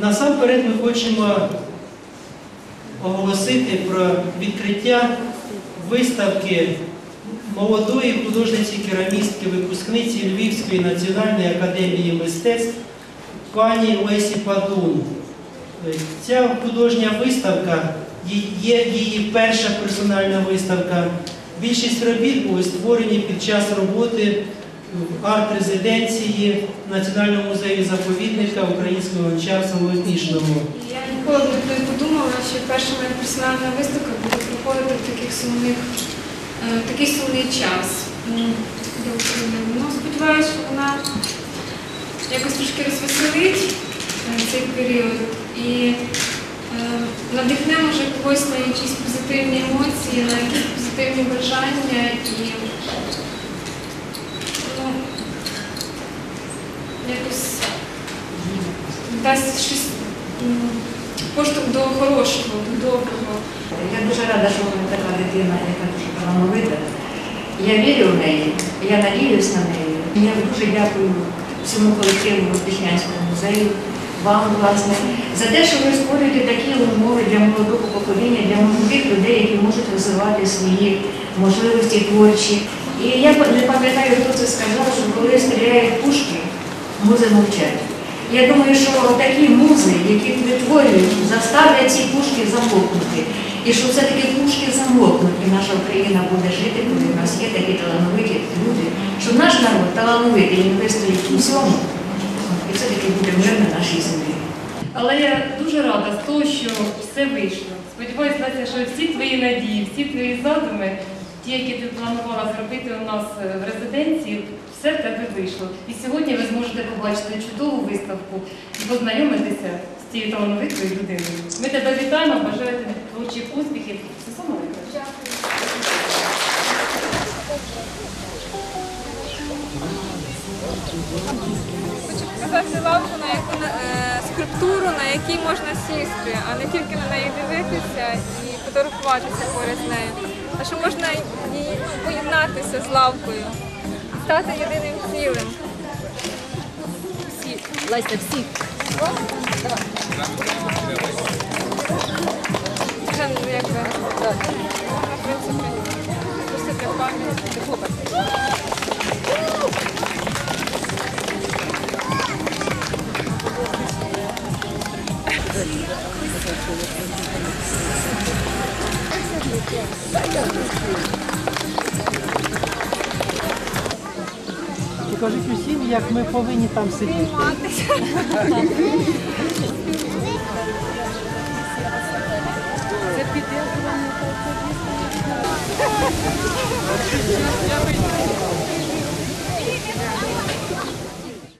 Насамперед ми хочемо оголосити про відкриття виставки молодої художниці-керамістки, випускниці Львівської національної академії мистецтв пані Лесі Падун. Ця художня виставка є її перша персональна виставка. Більшість робіт були створені під час роботи арт-резиденції Національного музею заповідника українського гончарства в Летнішному. Я ніколи не подумала, що перша моя персональна виставка буде проходити в таких сумних, е, такий сумний час України. Ну, сподіваюся, що вона якось трошки розвеселить е, цей період і е, надихне може когось на якісь позитивні емоції, на якісь позитивні бажання і якось дасть щось поштовх до хорошого, до доброго. Я дуже рада, що вона така дитина, яка дуже талановита. Я вірю в неї, я надіюсь на неї. Я дуже дякую всьому колективу Піснянського музею, вам, власне, за те, що ви створюєте такі умови для молодого покоління, для молодих людей, які можуть розвивати свої можливості творчі. І я не пам'ятаю, хто це сказав, що коли стріляють пушки, музи мовчать. Я думаю, що такі музи, які витворюють, заставлять ці пушки замовкнути. І що все-таки пушки замовкнуть, і наша Україна буде жити, коли в нас є такі талановиті люди, що наш народ талановитий, він вистоїть у всьому, і все-таки буде мир на нашій землі. Але я дуже рада з того, що все вийшло. Сподіваюся, що всі твої надії, всі твої задуми, ті, які ти планувала зробити у нас е, в резиденції, все в тебе вийшло. І сьогодні ви зможете побачити чудову виставку і познайомитися з цією талановитою людиною. Ми тебе вітаємо, бажаю тобі творчих успіхів. Все саме показати лавку, на яку е, скульптуру, на якій можна сісти, а не тільки на неї дивитися і фотографуватися поряд з нею, а що можна і поєднатися з лавкою, стати єдиним цілим. Всі. Леся, всі. Вже ну, якби можна, в принципі, пустити пам'ять. Скажіть усім, як ми повинні там сидіти. Це підтримку.